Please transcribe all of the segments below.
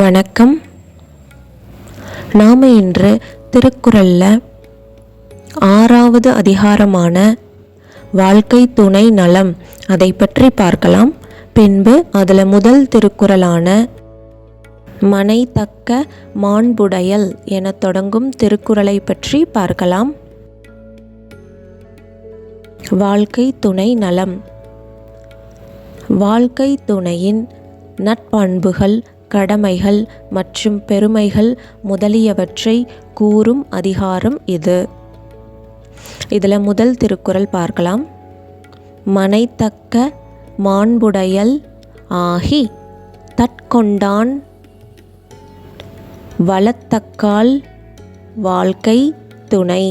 வணக்கம். நாம் இன்று திருக்குறளில் ஆறாவது அதிகாரமான வாழ்க்கை துணை நலம் அதை பற்றி பார்க்கலாம். பின்பு அதில் முதல் திருக்குறளான மனை தக்க மாண்புடையல் என தொடங்கும் திருக்குறளை பற்றி பார்க்கலாம். வாழ்க்கை துணை நலம். வாழ்க்கை துணையின் நட்பண்புகள் கடமைகள் மற்றும் பெருமைகள் முதலியவற்றை கூறும் அதிகாரம் இது. இதில் முதல் திருக்குறள் பார்க்கலாம். மனைத்தக்க மாண்புடையல் ஆகி தற்கொண்டான் வளத்தக்கால் வாழ்க்கை துணை.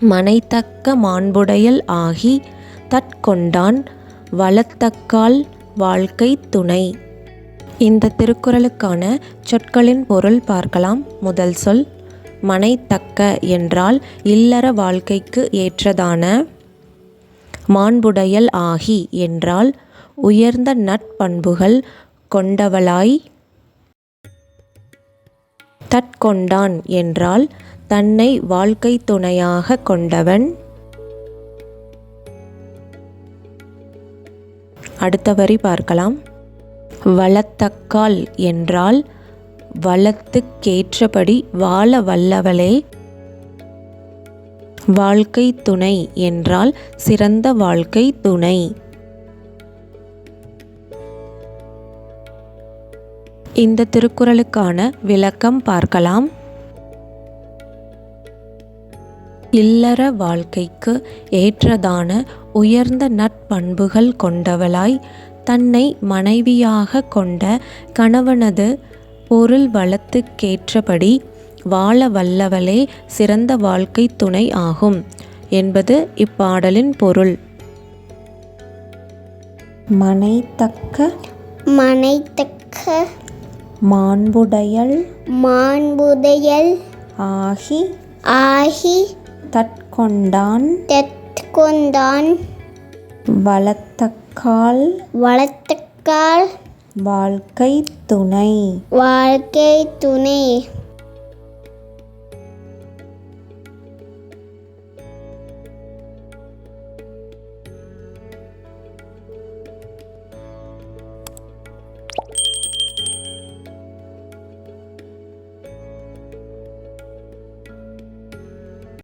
மனைத்தக்க மாண்புடையல் ஆகி தற்கொண்டான் வளத்தக்கால் வாழ்க்கை துணை. இந்த திருக்குறளுக்கான சொற்களின் பொருள் பார்க்கலாம். முதல் சொல் மனைத்தக்க என்றால் இல்லற வாழ்க்கைக்கு ஏற்றதான. மாண்புடையல் ஆகி என்றால் உயர்ந்த நட்பண்புகள் கொண்டவளாய். தற்கொண்டான் என்றால் தன்னை வாழ்க்கை துணையாக கொண்டவன். அடுத்த வரி பார்க்கலாம். வளத்தக்கால் என்றால் வளத்துக்கேற்றபடி வாழ வல்லவளே. வாழ்க்கை துணை என்றால் சிறந்த வாழ்க்கை துணை. இந்த திருக்குறளுக்கான விளக்கம் பார்க்கலாம். இல்லற வாழ்க்கைக்கு ஏற்றதான உயர்ந்த நட்பண்புகள் கொண்டவளாய் தன்னை மனைவியாக கொண்ட கணவனது பொருள் வளத்துக்கேற்றபடி வாழ வல்லவளே சிறந்த வாழ்க்கை துணை ஆகும் என்பது இப்பாடலின் பொருள். மனைத்தக்க மனைத்தக்க மாண்புடையல் மாண்புதையல் ஆகி ஆகி தற்கொண்டான் தெற்கொண்டான் வளத்தக்கால் வளர்த்தக்கால் வாழ்க்கை துணை. வாழ்க்கை துணை.